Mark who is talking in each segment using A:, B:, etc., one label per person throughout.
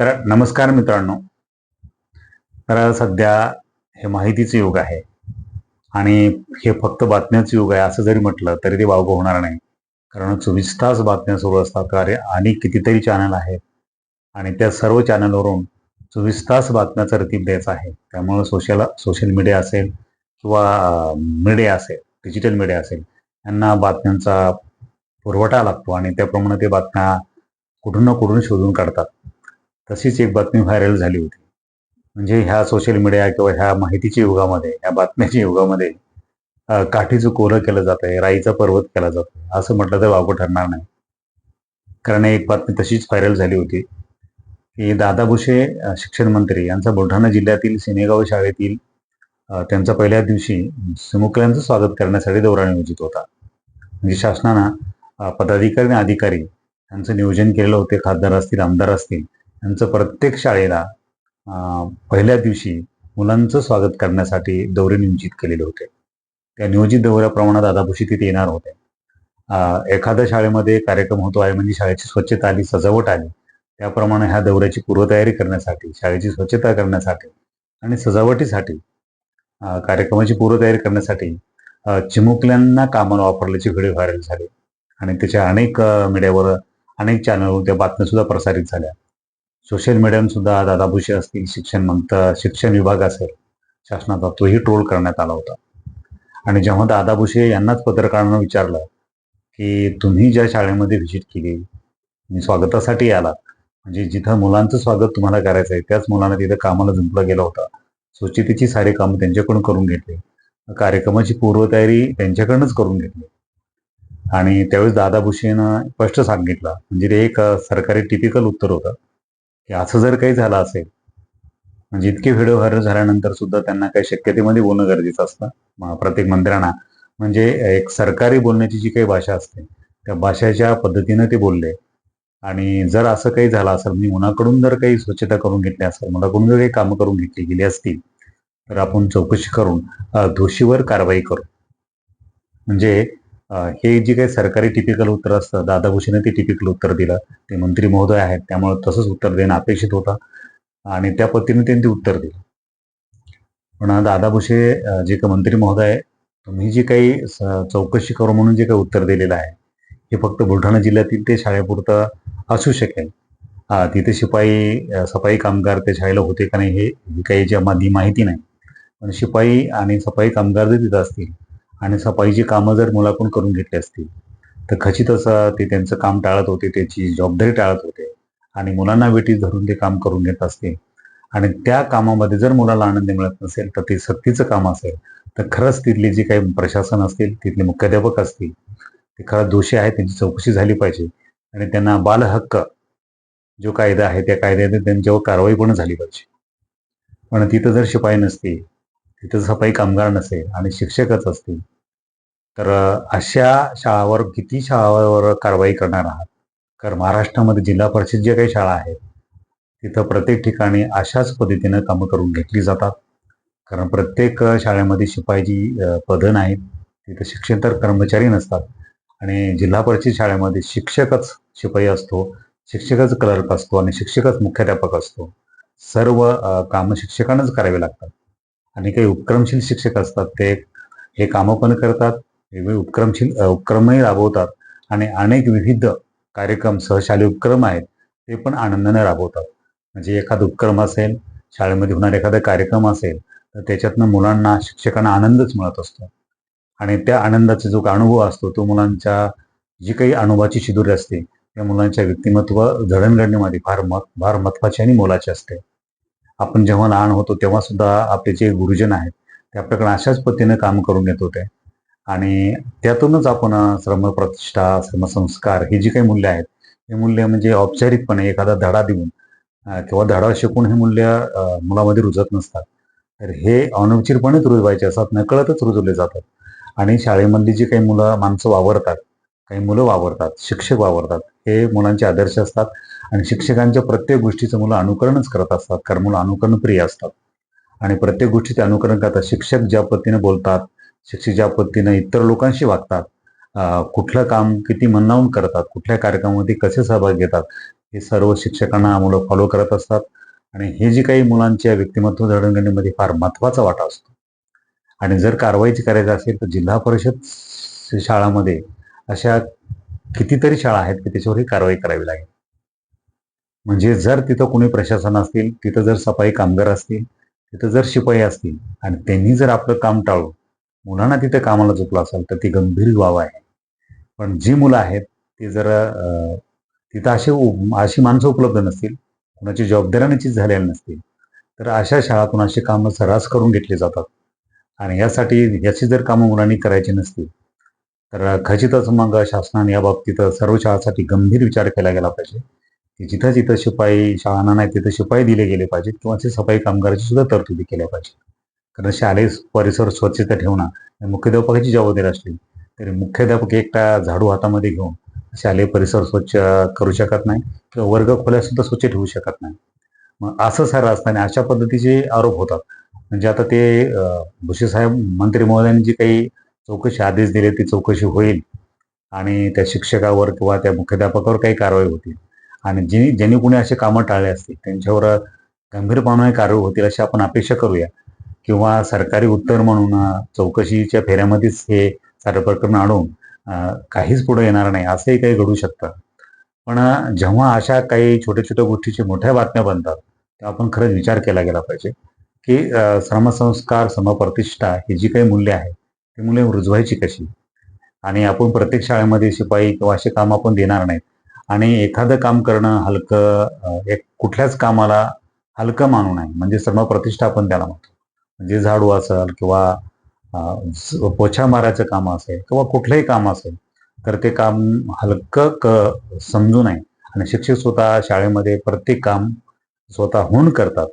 A: तर नमस्कार मित्रांनो. तर सध्या हे माहितीचं युग आहे. आणि हे फक्त बातम्याचं युग आहे असं जरी म्हटलं तरी ते वावगं होणार नाही. कारण चोवीस तास बातम्या सुरू असतात कार्य आणि कितीतरी चॅनल आहेत. आणि त्या सर्व चॅनलवरून चोवीस तास बातम्याचा रतीब द्यायचा आहे. त्यामुळं सोशल सोशल मीडिया असेल किंवा मीडिया असेल डिजिटल मीडिया असेल यांना बातम्यांचा पुरवठा लागतो आणि त्याप्रमाणे ते बातम्या कुठून ना कुठून शोधून काढतात. तशीच एक बातमी व्हायरल झाली होती. म्हणजे ह्या सोशल मीडिया किंवा ह्या माहितीच्या युगामध्ये ह्या बातम्याच्या युगामध्ये काठीचं कोरं केलं जात आहे राईचा पर्वत केला जातो असं म्हटलं तर वावगं ठरणार नाही. कारण एक बातमी तशीच व्हायरल झाली होती की दादा भुसे शिक्षण मंत्री यांचा बुलढाणा जिल्ह्यातील सिनेगाव शाळेतील त्यांचा पहिल्या दिवशी चिमुकल्यांचं स्वागत करण्यासाठी दौरा नियोजित होता. म्हणजे शासनानं पदाधिकारी आणि अधिकारी यांचं नियोजन केलेलं होते खासदार असतील आमदार असतील यांचं प्रत्येक शाळेला पहिल्या दिवशी मुलांचं स्वागत करण्यासाठी दौरे नियोजित केलेले होते. त्या नियोजित दौऱ्याप्रमाणे दादाभुशी तिथे येणार होते. एखाद्या शाळेमध्ये कार्यक्रम होतो आहे म्हणजे शाळेची स्वच्छता आली सजावट आली त्याप्रमाणे ह्या दौऱ्याची पूर्वतयारी करण्यासाठी शाळेची स्वच्छता करण्यासाठी आणि सजावटीसाठी कार्यक्रमाची पूर्वतयारी करण्यासाठी चिमुकल्यांना कामाला वापरल्याचे व्हिडिओ व्हायरल झाले. आणि त्याच्या अनेक मीडियावर अनेक चॅनलवर त्या बातम्या सुद्धा प्रसारित झाल्या. सोशल मीडियामसुद्धा सुद्धा दादा असतील शिक्षण मंत शिक्षण विभाग असेल शासनाचा तोही ट्रोल करण्यात आला होता. आणि जेव्हा दादा भुसे यांनाच पत्रकारांना विचारलं की तुम्ही ज्या शाळेमध्ये व्हिजिट केली मी स्वागतासाठी आला म्हणजे जिथं मुलांचं स्वागत तुम्हाला करायचं आहे त्याच मुलांना तिथं कामाला जुंपला गेला होता. स्वच्छतेची सारी कामं त्यांच्याकडून करून घेतली. कार्यक्रमाची पूर्वतयारी त्यांच्याकडूनच करून घेतली. आणि त्यावेळेस दादा भुसेनं स्पष्ट सांगितलं म्हणजे ते एक सरकारी टिपिकल उत्तर होतं. की असं जर काही झालं असेल म्हणजे इतके व्हिडिओ व्हायरल झाल्यानंतर सुद्धा त्यांना काही शक्यतेमध्ये बोलणं गरजेचं असतं. प्रत्येक मंत्र्यांना. म्हणजे एक सरकारी बोलण्याची जी काही भाषा असते त्या भाषेच्या पद्धतीनं ते बोलले. आणि जर असं काही झालं असेल मी मुलाकडून जर काही स्वच्छता करून घेतली असेल मुलाकडून जर काही कामं करून घेतली गेली असतील तर आपण चौकशी करून दोषीवर कारवाई करू. म्हणजे हे जे काही सरकारी टिपिकल उत्तर असतं दादा भुसेने ते टिपिकल उत्तर दिलं. ते मंत्री महोदय आहेत त्यामुळे तसंच उत्तर देणं अपेक्षित होतं. आणि त्या पद्धतीने त्यांनी ते उत्तर दिलं. पण दादा भुसे जे काही मंत्री महोदय तुम्ही जे काही चौकशी करू म्हणून जे काही उत्तर दिलेलं आहे हे फक्त बुलढाणा जिल्ह्यातील ते शाळेपुरतं असू शकेल. हा तिथे शिपाई सफाई कामगार त्या शाळेला होते का नाही हे काही जी आम्हाला माहिती नाही. पण शिपाई आणि सफाई कामगार जर तिथं असतील आणि सफाईची कामं जर मुलाकडून करून घेतली असतील तर खचित अ, ते त्यांचं काम टाळत होते त्याची जबाबदारी टाळत होते. आणि मुलांना वेटीस धरून ते काम करून घेत असते आणि त्या कामामध्ये जर मुलाला आनंद मिळत नसेल तर ते सक्तीचं काम असेल तर खरंच तिथले जे काही प्रशासन असतील तिथले मुख्याध्यापक असतील ते खरंच दोषी आहेत त्यांची चौकशी झाली पाहिजे. आणि त्यांना बालहक्क जो कायदा आहे त्या कायद्याने त्यांच्यावर कारवाई पण झाली पाहिजे. पण तिथं जर शिपाई नसते तिथं सफाई कामगार नसेल आणि शिक्षकच असतील तर अशा शाळावर किती शाळावर कारवाई करणार आहात? कारण महाराष्ट्रामध्ये जिल्हा परिषद ज्या काही शाळा आहेत तिथं प्रत्येक ठिकाणी अशाच पद्धतीनं कामं करून घेतली जातात. कारण प्रत्येक शाळेमध्ये शिपाईची पदं नाहीत तिथं शिक्षणतर कर्मचारी नसतात. आणि जिल्हा परिषद शाळेमध्ये शिक्षकच शिपाई असतो शिक्षकच क्लर्क असतो आणि शिक्षकच मुख्याध्यापक असतो. सर्व कामं शिक्षकांनाच करावी लागतात. आणि काही उपक्रमशील शिक्षक असतात ते हे कामं पण करतात वेगवेगळे उपक्रमशील उपक्रमही राबवतात आणि अनेक विविध कार्यक्रम सहशालेय उपक्रम आहेत ते पण आनंदाने राबवतात. म्हणजे एखादा उपक्रम असेल शाळेमध्ये होणारा एखादा कार्यक्रम असेल तर त्याच्यातनं मुलांना शिक्षकांना आनंदच मिळत असतो. आणि त्या आनंदाचा जो अनुभव असतो तो मुलांच्या जी काही अनुभवाची शिदुरी असते त्या मुलांच्या व्यक्तिमत्व जडणघडणीमध्ये फार मत फार महत्वाची आणि मोलाची असते. आपण जेव्हा लहान होतो तेव्हा सुद्धा आपले जे गुरुजन आहेत ते आपल्याकडे अशाच पद्धतीने काम करून घेत होते. आणि त्यातूनच आपण श्रम श्रमप्रतिष्ठा श्रमसंस्कार ही जी काही मूल्य आहेत हे मूल्य म्हणजे औपचारिकपणे एखादा धडा देऊन किंवा धडा शिकून हे मूल्य मुलामध्ये रुजत नसतात. तर हे अनवचिरपणेच रुजवायचे असतात नकळतच रुजवले जातात. आणि शाळेमधली जी काही मुलं माणसं वावरतात काही मुलं वावरतात शिक्षक वावरतात हे मुलांचे आदर्श असतात. आणि शिक्षकांच्या प्रत्येक गोष्टीचं मुलं अनुकरणच करत असतात कारण मुलं अनुकरणप्रिय असतात. आणि प्रत्येक गोष्टीचे अनुकरण करतात शिक्षक ज्या पद्धतीने बोलतात शिक्षक ज्या पद्धतीने इतर लोकांशी वागतात कुठलं काम किती मनावून करतात कुठल्या कार्यक्रमामध्ये कसे सहभाग घेतात हे सर्व शिक्षकांना मुलं फॉलो करत असतात. आणि हे जे काही मुलांच्या व्यक्तिमत्व जडणघडणीमध्ये फार महत्त्वाचा वाटा असतो. आणि जर कारवाईची करायची असेल तर जिल्हा परिषद शाळामध्ये अशा कितीतरी शाळा आहेत की त्याच्यावर ही कारवाई करावी लागेल. म्हणजे जर तिथं कोणी प्रशासन असतील तिथं जर सफाई कामगार असतील तिथं जर शिपाई असतील आणि त्यांनी जर आपलं काम टाळून मुलांना तिथे कामाला चुकलं असेल तर ती गंभीर बाब आहे. पण जी मुलं आहेत ती जर तिथं असे अशी माणसं उपलब्ध नसतील कुणाची जबाबदाऱ्यानेचीच झालेली नसतील तर अशा शाळातून अशी कामं सर्रास करून घेतली जातात. आणि यासाठी याची जर कामं मुलांनी करायची नसतील तर खचितच मग शासनाने या बाबतीत सर्व शाळांसाठी गंभीर विचार केला गेला पाहिजे. जिथं जिथं शिपाई शाळांना नाही तिथं शिपाई दिले गेले पाहिजेत किंवा ते सफाई कामगाराची सुद्धा तरतुदी केल्या पाहिजे कारण शालेय परिसर स्वच्छता ठेवणं मुख्याध्यापकाची जबाबदारी असली तरी मुख्याध्यापक एकटा झाडू हातामध्ये घेऊन शालेय परिसर स्वच्छ करू शकत नाही किंवा वर्ग खोल्या सुद्धा स्वच्छ ठेवू शकत नाही. मग असं सारं असताना अशा पद्धतीचे आरोप होतात. म्हणजे आता ते अं, भुसे साहेब मंत्री महोदयांनी जी काही चौकशी आदेश दिले ती चौकशी होईल आणि त्या शिक्षकावर किंवा त्या मुख्याध्यापकावर काही कारवाई होतील. आणि जे ज्यांनी कोणी असे कामं टाळले असतील. त्यांच्यावर गंभीरपणाने कारवाई होतील अशी आपण अपेक्षा करूया. किंवा सरकारी उत्तर म्हणून चौकशीच्या फेऱ्यामध्येच हे सारं प्रकरण आणून काहीच पुढे येणार नाही असंही काही घडू शकतं. पण जेव्हा अशा काही छोट्या छोट्या गोष्टीची मोठ्या बातम्या बनतात तेव्हा आपण खरंच विचार केला गेला पाहिजे. की श्रमसंस्कार समप्रतिष्ठा ही जी काही मूल्य आहे ती मूल्य रुजवायची कशी? आणि आपण प्रत्येक शाळेमध्ये शिपाई किंवा असे काम आपण देणार नाहीत. आणि एखादं काम करणं हलकं एक कुठल्याच कामाला हलकं मानू नये. म्हणजे सर्व प्रतिष्ठापन त्याला म्हणतो. म्हणजे झाडू असेल किंवा पोछा मारायचं काम असेल किंवा कुठलंही काम असेल तर ते काम हलकं क समजू नये. आणि शिक्षक स्वतः शाळेमध्ये प्रत्येक काम स्वतःहून करतात.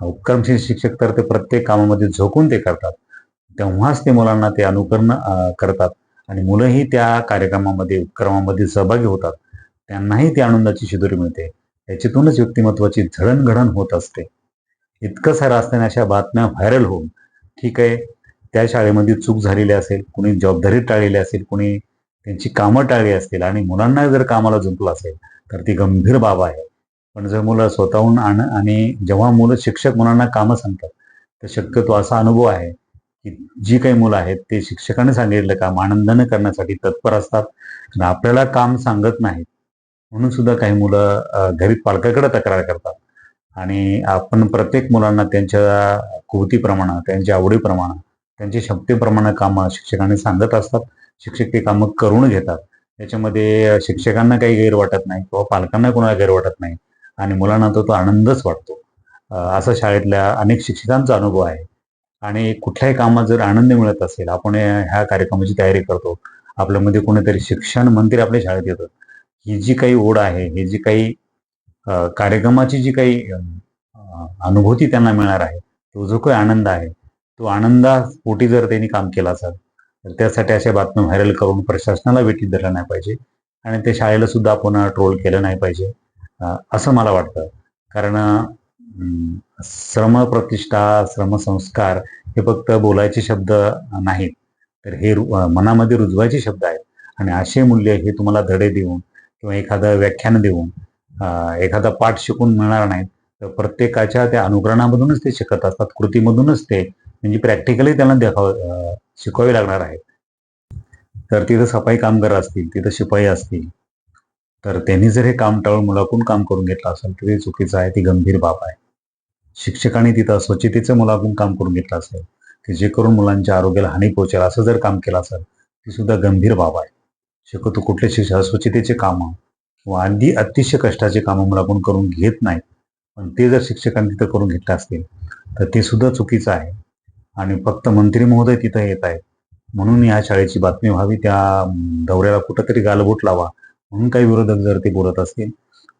A: उपक्रमशील शिक्षक तर ते प्रत्येक कामामध्ये झोकून ते करतात. तेव्हाच ते मुलांना ते अनुकरण करतात. आणि मुलंही त्या कार्यक्रमामध्ये उपक्रमामध्ये सहभागी होतात. त्यांनाही ती आनंदाची शिदोरी मिळते. याच्यातूनच व्यक्तिमत्वाची झडणघडण होत असते. इतकं सारं असताना अशा बातम्या व्हायरल होऊन ठीक आहे त्या शाळेमध्ये चूक झालेली असेल कुणी जबाबदारी टाळलेली असेल कुणी त्यांची कामं टाळली असतील आणि मुलांना जर कामाला जुंपलं असेल तर ती गंभीर बाब आहे. पण जर मुलं स्वतःहून आण आणि जेव्हा मुलं शिक्षक मुलांना कामं सांगतात तर शक्यतो असा अनुभव आहे की जी काही मुलं आहेत ते शिक्षकाने सांगितलेलं काम आनंदाने करण्यासाठी तत्पर असतात आणि आपल्याला काम सांगत नाहीत. म्हणून सुद्धा काही मुलं घरी पालकाकडे तक्रार करतात. आणि आपण प्रत्येक मुलांना त्यांच्या कुवतीप्रमाणे त्यांच्या आवडीप्रमाणे त्यांच्या क्षमतेप्रमाणे कामं शिक्षकांनी सांगत असतात. शिक्षक ते कामं करून घेतात. त्याच्यामध्ये शिक्षकांना काही गैर वाटत नाही किंवा पालकांना कोणाला गैर वाटत नाही आणि मुलांना तो तो आनंदच वाटतो. असा शाळेतल्या अनेक शिक्षकांचा अनुभव आहे. आणि कुठल्याही कामात जर आनंद मिळत असेल आपण ह्या कार्यक्रमाची तयारी करतो. आपल्यामध्ये कोणीतरी शिक्षण मंत्री आपल्या शाळेत येतं. ही जी काही ओढ आहे ही जी काही कार्यक्रमाची जी काही अनुभूती त्यांना मिळणार आहे तो जो काही आनंद आहे तो आनंदापोटी जर त्यांनी काम केला असेल तर त्यासाठी अशा बातम्या व्हायरल करून प्रशासनाला वेटीत धरलं नाही पाहिजे आणि ते शाळेला सुद्धा आपण ट्रोल केलं नाही पाहिजे असं मला वाटतं. कारण श्रम प्रतिष्ठा श्रमसंस्कार हे फक्त बोलायचे शब्द नाहीत. तर हे रु- मनामध्ये रुजवायचे शब्द आहेत आणि असे मूल्य हे तुम्हाला धडे देऊन किंवा एखादं व्याख्यान देऊन एखादा पाठ शिकून मिळणार नाहीत तर प्रत्येकाच्या त्या अनुकरणामधूनच ते शिकत असतात. कृतीमधूनच ते म्हणजे प्रॅक्टिकली त्यांना देखाव अ, शिकवावे लागणार आहे तर तिथं सफाई कामगार असतील तिथं शिपाई असतील तर त्यांनी जर हे काम टाळून मुलाकडून काम करून घेतलं असेल तर ते चुकीचं आहे ती गंभीर बाब आहे. शिक्षकांनी तिथं स्वच्छतेचं मुलाकडून काम करून घेतलं असेल की जे करून मुलांच्या आरोग्याला हानी पोहोचेल असं जर काम केलं असेल ती सुद्धा गंभीर बाब आहे. शक्यतो कुठले शिक्षक अस्वच्छतेचे कामं किंवा अगदी अतिशय कष्टाचे कामं मुलाकडून करून घेत नाहीत. पण ते जर शिक्षकांनी तिथं करून घेतलं असतील तर ते सुद्धा चुकीचं आहे. आणि फक्त मंत्री महोदय तिथं येत आहेत. म्हणून या शाळेची बातमी व्हावी त्या दौऱ्याला कुठंतरी गालबोट लावा. म्हणून काही विरोधक जर ते बोलत असतील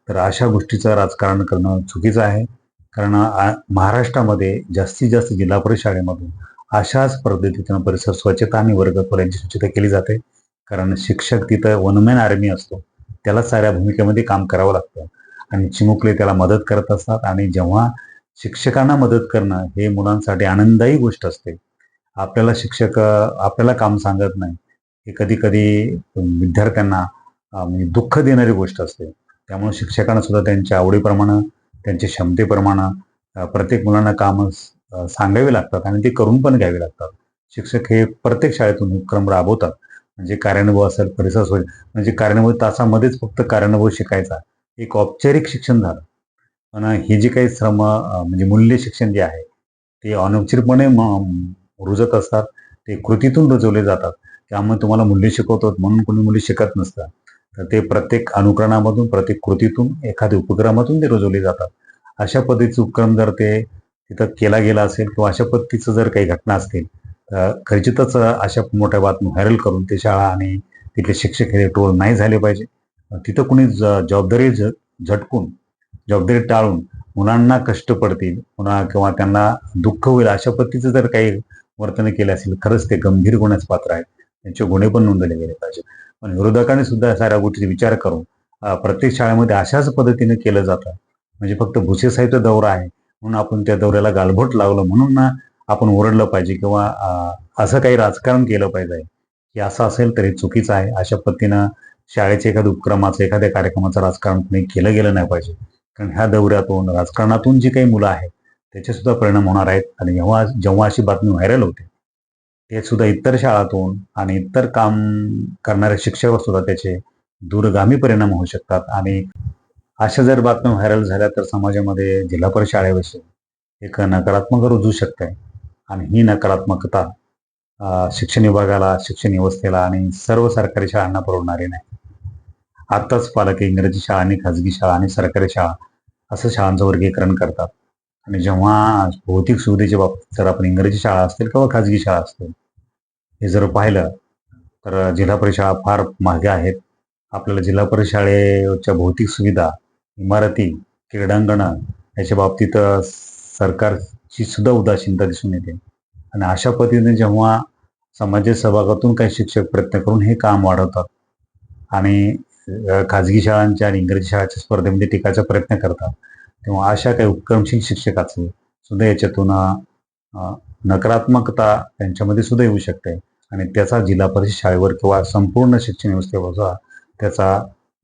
A: तर अशा गोष्टीचं राजकारण करणं चुकीचं आहे. कारण आ- महाराष्ट्रामध्ये जास्तीत जास्त जिल्हा परिषद शाळेमधून अशाच पद्धतीनं परिसर स्वच्छता आणि वर्ग खोल्यांची स्वच्छता केली जाते. कारण शिक्षक तिथं वनमॅन आर्मी असतो. त्याला साऱ्या भूमिकेमध्ये काम करावं लागतं. आणि चिमुकले त्याला मदत करत असतात. आणि जेव्हा शिक्षकांना मदत करणं हे मुलांसाठी आनंददायी गोष्ट असते. आपल्याला शिक्षक आपल्याला काम सांगत नाही. हे कधी कधी विद्यार्थ्यांना म्हणजे दुःख देणारी गोष्ट असते. त्यामुळे शिक्षकांना सुद्धा त्यांच्या आवडीप्रमाणे त्यांच्या क्षमतेप्रमाणे प्रत्येक मुलांना कामं सांगावी लागतात. आणि ते करून पण घ्यावी लागतात. शिक्षक हे प्रत्येक शाळेतून उपक्रम राबवतात. म्हणजे कार्यानुभव असेल परिसर होईल म्हणजे कार्यानुभव तासामध्येच फक्त कार्यानुभव शिकायचा. एक औपचारिक शिक्षण झालं. पण हे जे काही श्रम म्हणजे मूल्य शिक्षण जे आहे ते अनौपचारिकपणे रुजत असतात. ते कृतीतून रुजवले जातात. त्यामुळे तुम्हाला मूल्य शिकवतात म्हणून कोणी मुली शिकत नसतात तर ते प्रत्येक अनुकरणामधून प्रत्येक कृतीतून एखाद्या उपक्रमातून ते रुजवले जातात. अशा पद्धतीचा उपक्रम जर ते तिथं केला गेला असेल किंवा अशा पद्धतीचं जर काही घटना असतील खर्चितच अशा मोठ्या बातम्या व्हायरल करून ते शाळा आणि तिथले शिक्षक हे टोल नाही झाले पाहिजे. तिथं कुणी ज- जबाबदारी झटकून जबाबदारी टाळून मुलांना कष्ट पडतील पुन्हा किंवा त्यांना दुःख होईल अशा पद्धतीचं जर काही वर्तन केले असेल खरंच ते गंभीर गुन्ह्यास पात्र आहेत. त्यांचे गुन्हे पण नोंदवले गेले पाहिजे पण विरोधकांनी सुद्धा साऱ्या गोष्टीचा विचार करून प्रत्येक शाळेमध्ये अशाच पद्धतीने केलं जातं. म्हणजे फक्त भुसे साहित्य दौरा आहे. म्हणून आपण त्या दौऱ्याला गालबोट लावलं. म्हणून ना आपण ओरडलं पाहिजे किंवा असं काही राजकारण केलं पाहिजे की असं असेल तर हे चुकीचं आहे. अशा पद्धतीनं शाळेच्या एखाद्या उपक्रमाचं एखाद्या कार्यक्रमाचं राजकारण कुणी केलं गेलं नाही पाहिजे. कारण ह्या दौऱ्यातून राजकारणातून जी काही मुलं आहेत त्याचे सुद्धा परिणाम होणार आहेत. आणि जेव्हा जेव्हा अशी बातमी व्हायरल होते ते सुद्धा इतर शाळातून आणि इतर काम करणाऱ्या शिक्षकावर सुद्धा त्याचे दूरगामी परिणाम होऊ शकतात. आणि अशा जर बातम्या व्हायरल झाल्या तर समाजामध्ये जिल्हा परिषद शाळेविषयी एक नकारात्मक रुजू शकत आहे. आणि ही नकारात्मकता शिक्षण विभागाला शिक्षण व्यवस्थेला आणि सर्व सरकारी शाळांना परवडणारी नाही. आत्ताच पालक इंग्रजी शाळा आणि खाजगी शाळा आणि सरकारी शाळा असं शाळांचं वर्गीकरण करतात. आणि जेव्हा भौतिक सुविधेच्या बाबतीत जर आपण इंग्रजी शाळा असतील किंवा खाजगी शाळा असतील हे जर पाहिलं तर जिल्हा परिषद शाळा फार महाग्या आहेत. आपल्याला जिल्हा परिषद शाळेच्या भौतिक सुविधा इमारती क्रीडांगणं याच्या बाबतीत सरकार ची सुद्धा उदासीनता दिसून येते. आणि अशा पद्धतीने जेव्हा समाजाच्या सहभागातून काही शिक्षक प्रयत्न करून हे काम वाढवतात आणि खाजगी शाळांच्या आणि इंग्रजी शाळाच्या स्पर्धेमध्ये टिकायचा प्रयत्न करतात तेव्हा अशा काही उपक्रमशील शिक्षकाचं सुद्धा याच्यातून नकारात्मकता त्यांच्यामध्ये सुद्धा येऊ शकते. आणि त्याचा जिल्हा परिषद शाळेवर किंवा संपूर्ण शिक्षण व्यवस्थेवर त्याचा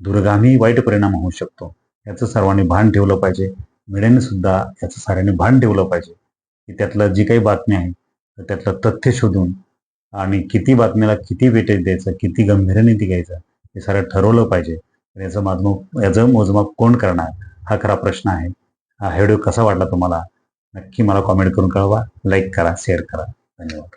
A: दूरगामी वाईट परिणाम होऊ शकतो. याचं सर्वांनी भान ठेवलं पाहिजे. मीडियाने सुद्धा याचं साऱ्याने भान ठेवलं पाहिजे. की त्यातलं जी काही बातमी आहे तर त्यातलं तथ्य शोधून आणि किती बातमीला किती वेटेज द्यायचं किती गंभीर्याने ती घ्यायचं हे सारं ठरवलं पाहिजे. तर याचं माधमाप याचं मोजमाप कोण करणार हा खरा प्रश्न आहे. हा व्हिडिओ कसा वाटला तुम्हाला नक्की मला कॉमेंट करून कळवा लाईक करा शेअर करा. धन्यवाद.